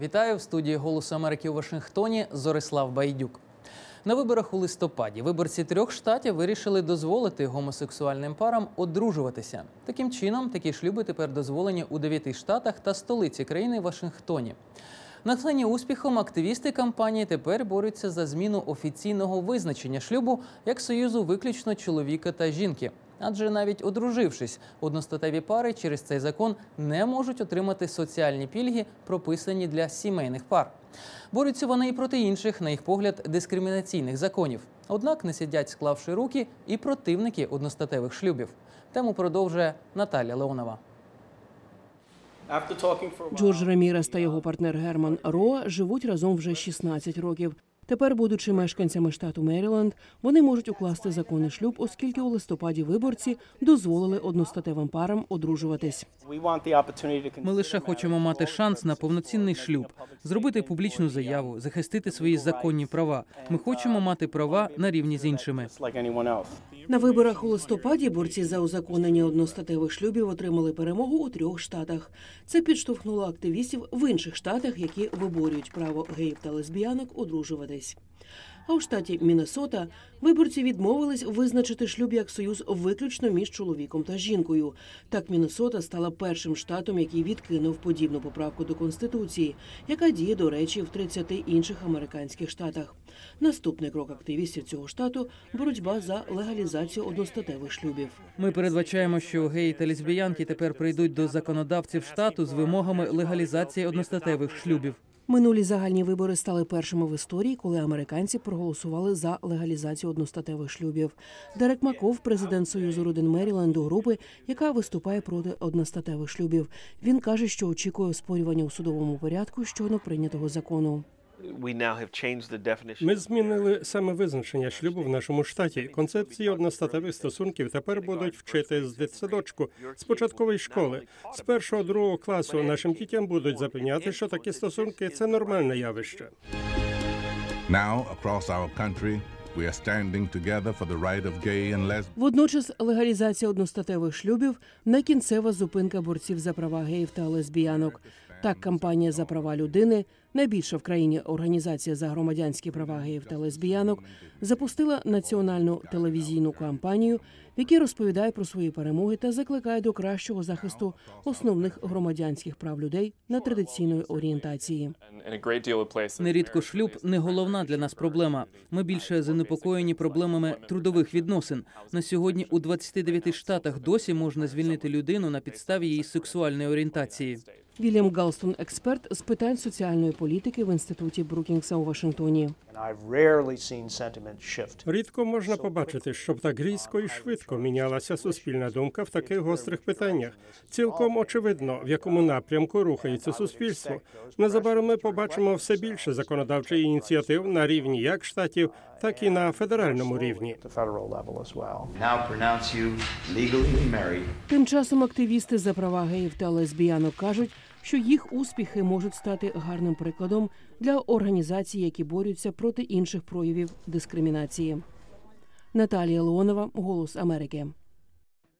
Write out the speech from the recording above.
Вітаю в студії Голосу Америки у Вашингтоні. Зорислав Байдюк. На виборах у листопаді виборці трьох штатів вирішили дозволити гомосексуальним парам одружуватися. Таким чином, такі шлюби тепер дозволені у дев'яти штатах та столиці країни Вашингтоні. Натхнені успіхом активісти кампанії тепер борються за зміну офіційного визначення шлюбу як союзу виключно чоловіка та жінки. Адже навіть одружившись, одностатеві пари через цей закон не можуть отримати соціальні пільги, прописані для сімейних пар. Борються вони і проти інших, на їх погляд, дискримінаційних законів. Однак не сидять, склавши руки, і противники одностатевих шлюбів. Тему продовжує Наталя Леонова. Джордж Рамірес та його партнер Герман Роа живуть разом вже 16 років. Тепер, будучи мешканцями штату Меріленд, вони можуть укласти законний шлюб, оскільки у листопаді виборці дозволили одностатевим парам одружуватись. Ми лише хочемо мати шанс на повноцінний шлюб, зробити публічну заяву, захистити свої законні права. Ми хочемо мати права на рівні з іншими. На виборах у листопаді борці за узаконення одностатевих шлюбів отримали перемогу у трьох штатах. Це підштовхнуло активістів в інших штатах, які виборюють право геїв та лесбіянок одружуватись. А у штаті Міннесота виборці відмовились визначити шлюб як союз виключно між чоловіком та жінкою. Так Міннесота стала першим штатом, який відкинув подібну поправку до конституції, яка діє до речі в 30 інших американських штатах. Наступний крок активістів цього штату боротьба за легалізацію одностатевих шлюбів. Ми передбачаємо, що геї та лесбіянки тепер прийдуть до законодавців штату з вимогами легалізації одностатевих шлюбів. Минулі загальні вибори стали першими в історії, коли американці проголосували за легалізацію одностатевих шлюбів. Дерек Маков, президент Союзу родин Меріленду, групи, яка виступає проти одностатевих шлюбів. Він каже, що очікує спорювання у судовому порядку щойно прийнятого закону. Ми змінили саме визначення шлюбу в нашому штаті. Концепції одностатевих стосунків тепер будуть вчити з дитсадочку, з початкової школи. З першого другого класу нашим дітям будуть запевняти, що такі стосунки це нормальне явище. Now, across our country, we are standing together for the right of gay and lesbian. Водночас легалізація одностатевих шлюбів не кінцева зупинка борців за права геїв та лесбіянок. Так, кампанія за права людини, найбільша в країні організація за громадянські права геїв та лесбіянок, запустила національну телевізійну кампанію, в якій розповідає про свої перемоги та закликає до кращого захисту основних громадянських прав людей на традиційної орієнтації. Нерідко шлюб не головна для нас проблема. Ми більше занепокоєні проблемами трудових відносин. На сьогодні у 29 штатах досі можна звільнити людину на підставі її сексуальної орієнтації. Вільям Галстон, експерт з питань соціальної політики в інституті Брукінгса у Вашингтоні. Рідко можна побачити, щоб так різко і швидко мінялася суспільна думка в таких гострих питаннях. Цілком очевидно, в якому напрямку рухається суспільство. Незабаром ми побачимо все більше законодавчих ініціатив на рівні як штатів, так і на федеральному рівні. Тим часом активісти за права геїв та лесбіянок кажуть, що їх успіхи можуть стати гарним прикладом для організацій, які борються проти інших проявів дискримінації. Наталія Леонова, Голос Америки.